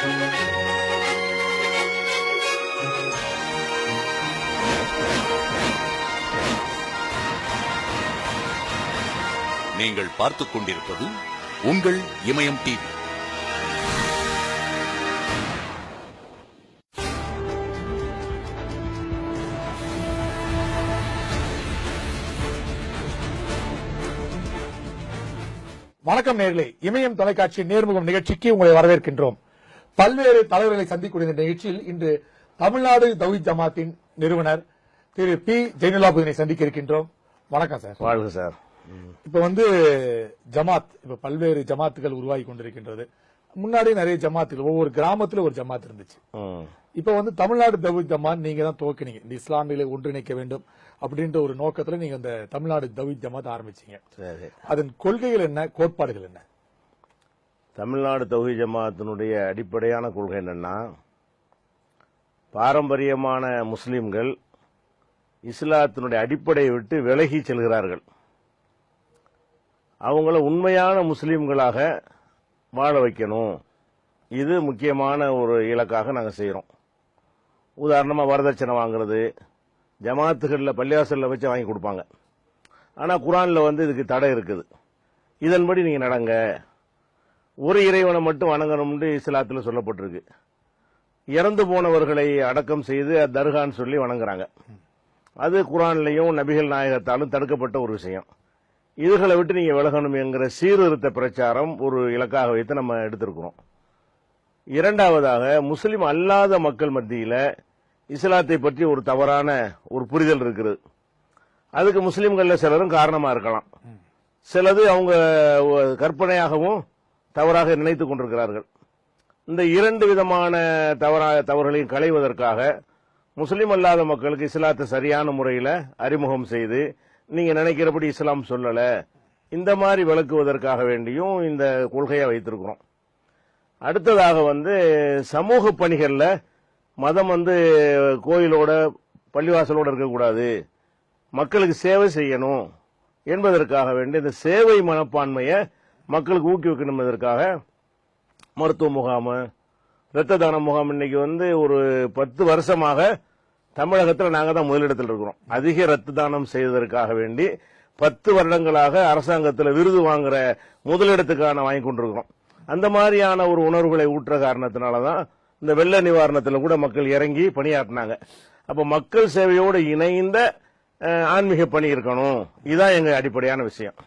நீங்கள் பார்த்துக் கொண்டிருப்பது உங்கள் இமயம் டிவி வணக்கம் நேர்களே. இமயம் தொலைக்காட்சி நேர்முகம் நிகழ்ச்சிக்கு உங்களை வரவேற்கின்றோம். பல்வேறு தலைவர்களை சந்திக்கூடிய இந்த நிகழ்ச்சியில் இன்று தமிழ்நாடு தௌஹீத் ஜமாத்தின் நிறுவனர் திரு பி. ஜெயினுலாபுதீனை சந்திக்க இருக்கின்றோம். வணக்கம் சார். வாழ்க சார். இப்ப வந்து ஜமாத் இப்ப பல்வேறு ஜமாத்துகள் உருவாகி கொண்டிருக்கின்றது. முன்னாடி நிறைய ஜமாத்துகள் ஒவ்வொரு கிராமத்துல ஒரு ஜமாத் இருந்துச்சு. இப்ப வந்து தமிழ்நாடு தௌஹீத் ஜமாத் நீங்க தான் துவக்கினீங்க. இந்த இஸ்லாமியர்களை ஒன்றிணைக்க வேண்டும் அப்படின்ற ஒரு நோக்கத்துல நீங்க இந்த தமிழ்நாடு தௌஹீத் ஜமாத் ஆரம்பிச்சீங்க. அதன் கொள்கைகள் என்ன கோட்பாடுகள் என்ன? தமிழ்நாடு தொகுதி ஜமாத்தினுடைய அடிப்படையான கொள்கை என்னென்னா பாரம்பரியமான முஸ்லீம்கள் இஸ்லாத்தினுடைய அடிப்படையை விட்டு விலகி செல்கிறார்கள். அவங்கள உண்மையான முஸ்லீம்களாக வாழ வைக்கணும். இது முக்கியமான ஒரு இலக்காக நாங்கள் செய்கிறோம் உதாரணமாக வரதட்சணை வாங்குறது ஜமாத்துகளில் பள்ளிவாசலில் வச்சு வாங்கி கொடுப்பாங்க. ஆனால் குரானில் வந்து இதுக்கு தடை இருக்குது. இதன்படி நீங்கள் நடங்க. ஒரு இறைவனை மட்டும் வணங்கணும்னு இஸ்லாத்தில் சொல்லப்பட்டிருக்கு. இறந்து போனவர்களை அடக்கம் செய்து அது தர்கான்னு சொல்லி வணங்குறாங்க. அது குரான்லையும் நபிகள் நாயகத்தாலும் தடுக்கப்பட்ட ஒரு விஷயம். இதுகளை விட்டு நீங்க விலகணும் என்கிற சீர்திருத்த பிரச்சாரம் ஒரு இலக்காக வைத்து நம்ம எடுத்திருக்கிறோம். இரண்டாவதாக முஸ்லீம் அல்லாத மக்கள் மத்தியில் இஸ்லாத்தை பற்றி ஒரு தவறான ஒரு புரிதல் இருக்குது. அதுக்கு முஸ்லீம்களில் சிலரும் காரணமாக இருக்கலாம். சிலது அவங்க கற்பனையாகவும் தவறாக நினைத்துக் கொண்டிருக்கிறார்கள். இந்த இரண்டு விதமான தவறாக தவறுகளையும் களைவதற்காக முஸ்லீம் அல்லாத மக்களுக்கு இஸ்லாத்தை சரியான முறையில் அறிமுகம் செய்து நீங்கள் நினைக்கிறபடி இஸ்லாம் சொல்லலை இந்த மாதிரி விளக்குவதற்காக வேண்டியும் இந்த கொள்கையை வைத்திருக்கிறோம். அடுத்ததாக வந்து சமூக பணிகளில் மதம் வந்து கோயிலோட பள்ளிவாசலோடு இருக்கக்கூடாது. மக்களுக்கு சேவை செய்யணும் என்பதற்காக வேண்டி இந்த சேவை மனப்பான்மையை மக்களுக்கு ஊக்குவிக்கணும் இதற்காக மருத்துவ முகாம் ரத்த தான முகாம் இன்னைக்கு வந்து ஒரு பத்து வருஷமாக தமிழகத்தில் நாங்கள் தான் முதலிடத்தில் இருக்கிறோம். அதிக ரத்த தானம் செய்வதற்காக வேண்டி பத்து வருடங்களாக அரசாங்கத்தில் விருது வாங்குற முதலிடத்துக்கான வாங்கி கொண்டிருக்கிறோம். அந்த மாதிரியான ஒரு உணர்வுகளை ஊற்ற காரணத்தினால தான் இந்த வெள்ள நிவாரணத்தில் கூட மக்கள் இறங்கி பணியாற்றினாங்க. அப்போ மக்கள் சேவையோடு இணைந்த ஆன்மீக பணி இருக்கணும். இதுதான் எங்கள் அடிப்படையான விஷயம்.